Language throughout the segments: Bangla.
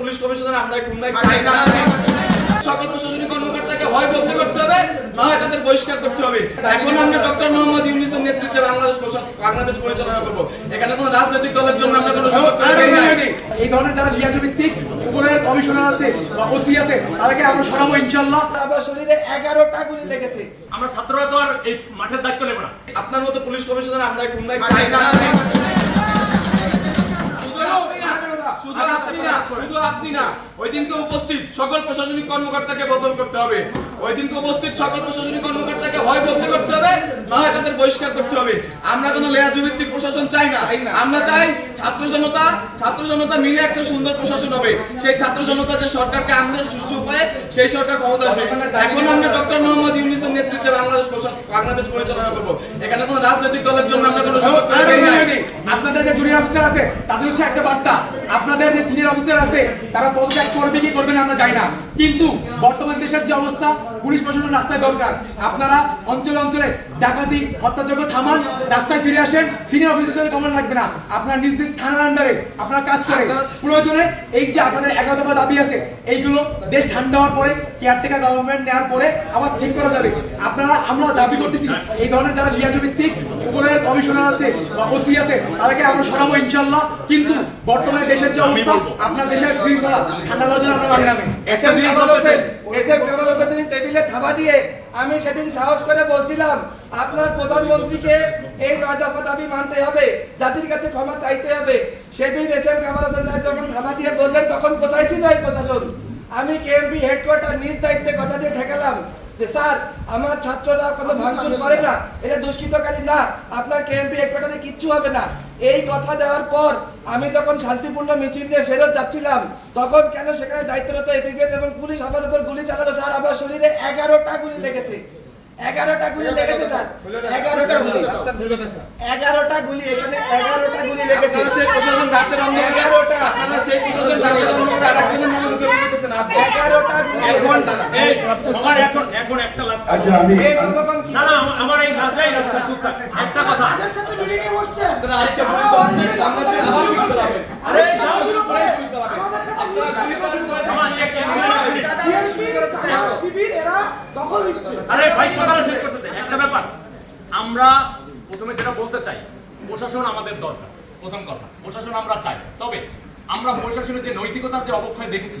পুলিশ কমিশনার আমরা খুলনায় চাই না। সকল প্রশাসনিক কর্মকর্তাকে হয় বদলি করতে হবে না হয় তাদের বহিষ্কার করতে হবে। এখন আমরা ডক্টর মোহাম্মদ ইউনিসের নেতৃত্বে বাংলাদেশ প্রশাসন বাংলাদেশ পরিচালনা করব। এখানে কোনো রাজনৈতিক দলের জন্য আমরা কোনো সুযোগ করে দেই নাই। এই ধরনের যারা লিয়াজু ভিত্তিক উপরের কমিশনার আছে বা ওসি আছে তাদেরকে আমরা সরাবো ইনশাল্লাহ আমার শরীরে এগারোটা গুলি লেগেছে। আমরা ছাত্ররা তো আর এই মাঠের দায়িত্ব নেব না। আপনার মতো পুলিশ কমিশনার আমরা খুলনায় চাই না শুধু আপনি না। শুধু আপনি না ওই দিনকে উপস্থিত সকল প্রশাসনিক কর্মকর্তাকে বদল করতে হবে। ওই দিনকে উপস্থিত সকল প্রশাসনিক কর্মকর্তাকে হয় বদলি করতে হবে না হয় তাদের বহিষ্কার করতে হবে। আমরা কোনো লেয়াজু ভিত্তিক প্রশাসন চাই না। আমরা চাই ছাত্র জনতা ছাত্র জনতা মিলে একটা সুন্দর প্রশাসন হবে। সেই ছাত্র জনতা যে সরকারকে আনবে সুষ্ঠু উপায়ে সেই সরকার ক্ষমতা আসবে। এখন আমরা ডক্টর মোহাম্মদ ইউনিসের নেতৃত্বে বাংলাদেশ প্রশাসন বাংলাদেশ পরিচালনা করব। এখানে কোনো রাজনৈতিক দলের জন্য আমরা কোনো সুযোগ। আপনাদের যে জুনিয়র অফিসার আছে তাদের হচ্ছে একটা বার্তা। আপনাদের যে সিনিয়র অফিসার আছে তারা পদত্যাগ করবে কি করবে না আমরা জানি না। কিন্তু বর্তমান দেশের যে অবস্থা পুলিশ প্রশাসন রাস্তায় দরকার। আপনারা অঞ্চলে অঞ্চলে ডাকাতি হত্যাযজ্ঞ থামান রাস্তায় ফিরে আসেন সিনিয়র অফিসারদের কমন লাগবে না। আপনার নিজ নিজ থানার আন্ডারে আপনারা কাজ করেন। প্রয়োজনে এই যে আপনাদের এগারো দফা দাবি আছে এইগুলো দেশ ঠান্ডা হওয়ার পরে কেয়ারটেকার গভর্নমেন্ট নেওয়ার পরে আবার চেক করা যাবে। আপনারা আমরা দাবি করতেছি এই ধরনের যারা লিয়াজু ভিত্তিক উপরের কমিশনার আছে বা ওসি আছে তাদেরকে আমরা সরাবো ইনশাল্লাহ কিন্তু বর্তমানে দেশের যে অবস্থা আপনার দেশের শৃঙ্খলা ঠান্ডা জন্য নামেন হোসেন টেবিলে থাবা দিয়ে আমি সেদিন সাহস করে বলছিলাম আপনার প্রধানমন্ত্রীকে এই নয় দফা দাবি মানতে হবে জাতির কাছে ক্ষমা চাইতে হবে। সেদিন এসএম কামাল হোসেন যখন থাবা দিয়ে বললেন তখন কোথায় ছিল এই প্রশাসন? আমি কেএমপি হেডকোয়ার্টার নিজ দায়িত্বে কথা দিয়ে ঠেকালাম। যে স্যার আমার ছাত্ররা কোনো ভাঙচুর করে না এটা দুষ্কৃতকারী না আপনার কেএমপি হেডকোয়ার্টারে কিচ্ছু হবে না। এই কথা দেওয়ার পর আমি যখন শান্তিপূর্ণ মিছিল নিয়ে ফেরত যাচ্ছিলাম তখন কেন সেখানে দায়িত্বরত এপিপিএফ এবং পুলিশ আমার উপর গুলি চালালো স্যার? আমার শরীরে এগারোটা গুলি লেগেছে। এগারোটা গুলি লেগেছে স্যার। এগারোটা গুলি। এগারোটা গুলি এখানে এগারোটা গুলি লেগেছে। সেই প্রশাসন রাতের অন্ধকারে এগারোটা। সেই প্রশাসন রাতের অন্ধকারে আরেকজনের নামে আমরা প্রথমে যেটা বলতে চাই প্রশাসন আমাদের দরকার প্রথম কথা প্রশাসন আমরা চাই তবে আমরা প্রশাসনের যে নৈতিকতার যে অবক্ষয় দেখেছি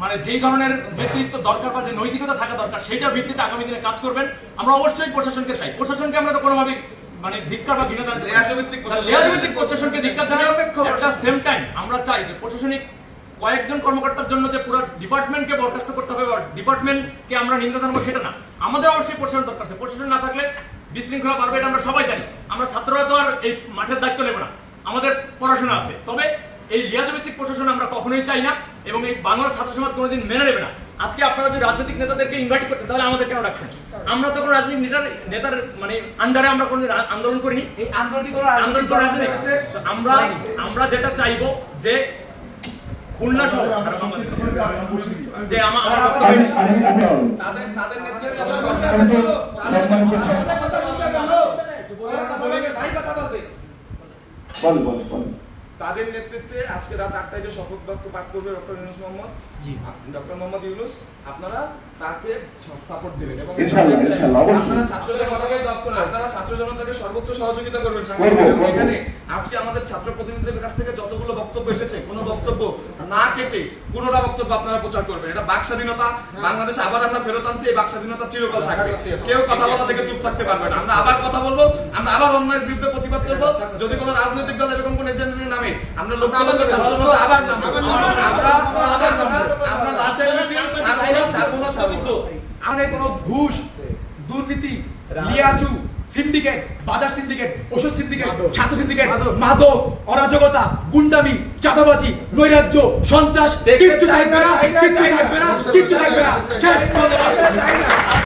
মানে যেই ধরনের নেতৃত্ব দরকার বা যে নৈতিকতা থাকা দরকার সেইটার ভিত্তিতে আগামী দিনে কাজ করবেন। আমরা অবশ্যই প্রশাসনকে চাই। প্রশাসনকে আমরা তো কোনোভাবে মানে ধিক্কার বা ঘৃণা। লেয়াজভিত্তিক প্রশাসনকে ধিক্কার জানাই একটা সেম টাইম আমরা চাই যে প্রশাসনিক কয়েকজন কর্মকর্তার জন্য যে পুরো ডিপার্টমেন্টকে বরখাস্ত করতে হবে বা ডিপার্টমেন্টকে আমরা নিন্দা জানাব সেটা না। আমাদের অবশ্যই প্রশাসন দরকার আছে। প্রশাসন না থাকলে বিশৃঙ্খলা বাড়বে এটা আমরা সবাই জানি। আমরা ছাত্ররা তো আর এই মাঠের দায়িত্ব নেব না। আমাদের পড়াশোনা আছে। তবে এই লিয়াজভিত্তিক প্রশাসন আমরা কখনোই চাই না এবং এই বাংলার ছাত্র সমাজ কোনোদিন মেনে নেবে না। আজকে আপনারা যদি রাজনৈতিক নেতাদেরকে ইনভাইট করতেন তাহলে আমাদের কেন রাখছেন? আমরা তো কোনো রাজনৈতিক নেতার নেতার মানে আন্ডারে আমরা কোনো আন্দোলন করিনি। এই আন্দোলন করা তো আমরা আমরা যেটা চাইব যে খুলনা বাংলাদেশে। যে আমার তাদের তাদের নেতৃত্বে সরকার কথা বলবে। বল বল বল। তাদের নেতৃত্বে আজকে রাত আটটায় যে শপথ বাক্য পাঠ করবে ডক্টর ইউনুস মোহাম্মদ জি। ডক্টর মোহাম্মদ ইউনুস আপনারা তাকে সাপোর্ট দিবেন এবং ইনশাআল্লাহ, ইনশাআল্লাহ, আপনারা ছাত্র জনতাকে আপনারা ছাত্র জনতাকে সর্বোচ্চ সহযোগিতা করবেন। এখানে আজকে আমাদের ছাত্র প্রতিনিধিদের কাছ থেকে যতগুলো বক্তব্য এসেছে কোনো বক্তব্য না কেটে পুরোটা বক্তব্য আপনারা প্রচার করবেন। এটা বাক স্বাধীনতা বাংলাদেশে আবার আমরা ফেরত আনছি এই বাক স্বাধীনতা চিরকাল থাকবে। কেউ কথা বলা থেকে চুপ থাকতে পারবে না। আমরা আবার কথা বলব আমরা আবার অন্যায়ের বিরুদ্ধে প্রতিবাদ করব। যদি কোনো রাজনৈতিক দল এরকম কোন নামে আমরা লোক আবার। আমরা লাশের কোনো ঘুষ দুর্নীতি লিয়াজু সিন্ডিকেট বাজার সিন্ডিকেট ওষুধ সিন্ডিকেট ছাত্র সিন্ডিকেট মাদক। অরাজকতা গুন্ডামি চাঁদাবাজি নৈরাজ্য সন্ত্রাস কিচ্ছু থাকবে না, কিচ্ছু থাকবে না কিচ্ছু থাকবে না।